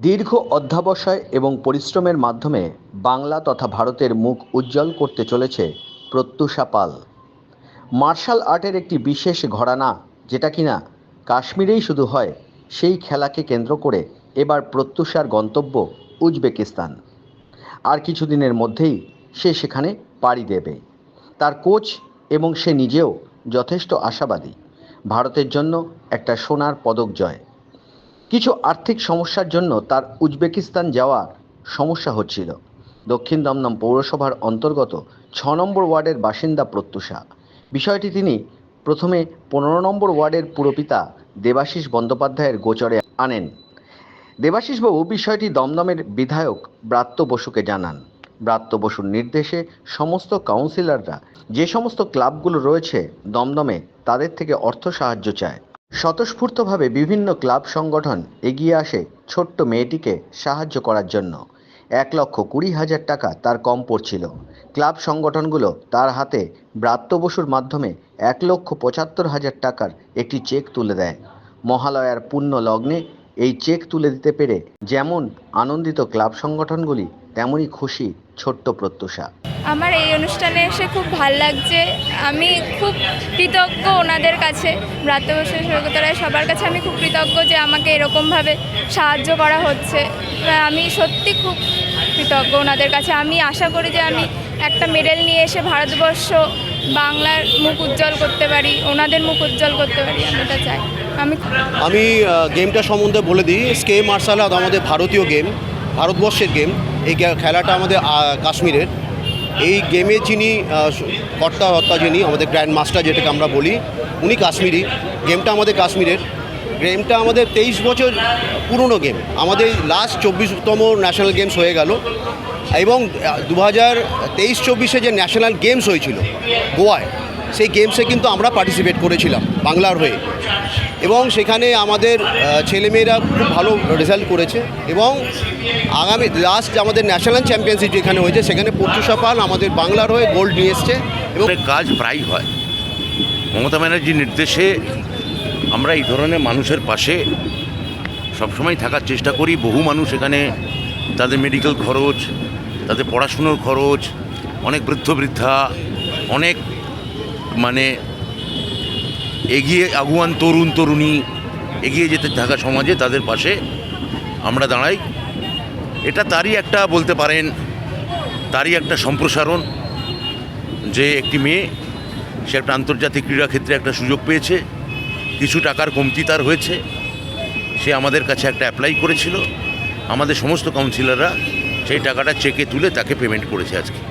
দীর্ঘ অধ্যবসায় এবং পরিশ্রমের মাধ্যমে বাংলা তথা ভারতের মুখ উজ্জ্বল করতে চলেছে প্রত্যুষা পাল। মার্শাল আর্টের একটি বিশেষ ঘরানা, যেটা কিনা কাশ্মীরেই শুধু হয়, সেই খেলাকে কেন্দ্র করে এবার প্রত্যুষার গন্তব্য উজবেকিস্তান। আর কিছুদিনের মধ্যেই সে সেখানে পাড়ি দেবে। তার কোচ এবং সে নিজেও যথেষ্ট আশাবাদী। ভারতের জন্য একটা সোনার পদক জয়। কিছু আর্থিক সমস্যার জন্য তার উজবেকিস্তান যাওয়ার সমস্যা হচ্ছিল। দক্ষিণ দমদম পৌরসভার অন্তর্গত ছ নম্বর ওয়ার্ডের বাসিন্দা প্রত্যুষা। বিষয়টি তিনি প্রথমে পনেরো নম্বর ওয়ার্ডের পুরপিতা দেবাশিস বন্দ্যোপাধ্যায়ের গোচরে আনেন। দেবাশিসবাবু বিষয়টি দমদমের বিধায়ক ব্রাত্য বসুকে জানান। ব্রাত্য বসুর নির্দেশে সমস্ত কাউন্সিলররা যে সমস্ত ক্লাবগুলো রয়েছে দমদমে তাদের থেকে অর্থ সাহায্য চায়। স্বতঃস্ফূর্তভাবে বিভিন্ন ক্লাব সংগঠন এগিয়ে আসে ছোট্ট মেয়েটিকে সাহায্য করার জন্য। এক লক্ষ কুড়ি হাজার টাকা তার কম পড়ছিল ক্লাব সংগঠনগুলো তার হাতে ব্রাত্য বসুর মাধ্যমে এক লক্ষ পঁচাত্তর হাজার টাকার একটি চেক তুলে দেয়। মহালয়ার পুণ্য লগ্নে এই চেক তুলে দিতে পেরে যেমন আনন্দিত ক্লাব সংগঠনগুলি তেমনই খুশি ছোট্ট প্রত্যুষা। আমার এই অনুষ্ঠানে এসে খুব ভালো লাগছে। আমি খুব কৃতজ্ঞ ওনাদের কাছে। ব্রাত্যবর্ষ সৈকতরায় সবার কাছে আমি খুব কৃতজ্ঞ যে আমাকে এরকমভাবে সাহায্য করা হচ্ছে। আমি সত্যি খুব কৃতজ্ঞ ওনাদের কাছে। আমি আশা করি যে আমি একটা মেডেল নিয়ে এসে ভারতবর্ষ বাংলার মুখ উজ্জ্বল করতে পারি ওনাদের মুখ উজ্জ্বল করতে পারি আমি এটা চাই। আমি আমি গেমটা সম্বন্ধে বলে দিই। স্কে মার্শাল আর্ট আমাদের ভারতীয় গেম ভারতবর্ষের গেম। এই খেলাটা আমাদের কাশ্মীরের। এই গেমে যিনি কর্তা হত্যা যিনি, আমাদের গ্র্যান্ড মাস্টার যেটাকে আমরা বলি, উনি কাশ্মীরি। গেমটা আমাদের কাশ্মীরের। গেমটা আমাদের তেইশ বছর পুরনো গেম আমাদের লাস্ট চব্বিশতম ন্যাশনাল গেমস হয়ে গেল। এবং দু হাজার তেইশ চব্বিশে যে ন্যাশনাল গেমস হয়েছিল, গোয়ায়, সেই গেমসে কিন্তু আমরা পার্টিসিপেট করেছিলাম, বাংলার হয়ে। এবং সেখানে আমাদের ছেলেমেয়েরা খুব ভালো রেজাল্ট করেছে এবং আগামী লাস্ট আমাদের ন্যাশনাল চ্যাম্পিয়নশিপ যেখানে হয়েছে, সেখানে পাল আমাদের বাংলার হয়ে গোল্ড নিয়ে এসছে এবং কাজ প্রায় হয়। মমতা ব্যানার্জির নির্দেশে আমরা এই ধরনের মানুষের পাশে সবসময় থাকার চেষ্টা করি। বহু মানুষ এখানে তাদের মেডিকেল খরচ, তাদের পড়াশুনোর খরচ, অনেক বৃদ্ধ বৃদ্ধা, অনেক মানে এগিয়ে আগুয়ান তরুণ তরুণী এগিয়ে যেতে থাকা সমাজে তাদের পাশে আমরা দাঁড়াই। এটা তারই একটা বলতে পারেন, তারই একটা সম্প্রসারণ যে একটি মেয়ে, সে একটা আন্তর্জাতিক ক্রীড়াক্ষেত্রে একটা সুযোগ পেয়েছে। কিছু টাকার কমতি তার হয়েছে। সে আমাদের কাছে একটা অ্যাপ্লাই করেছিল। আমাদের সমস্ত কাউন্সিলররা সেই টাকাটা চেকে তুলে তাকে পেমেন্ট করেছে আজকে।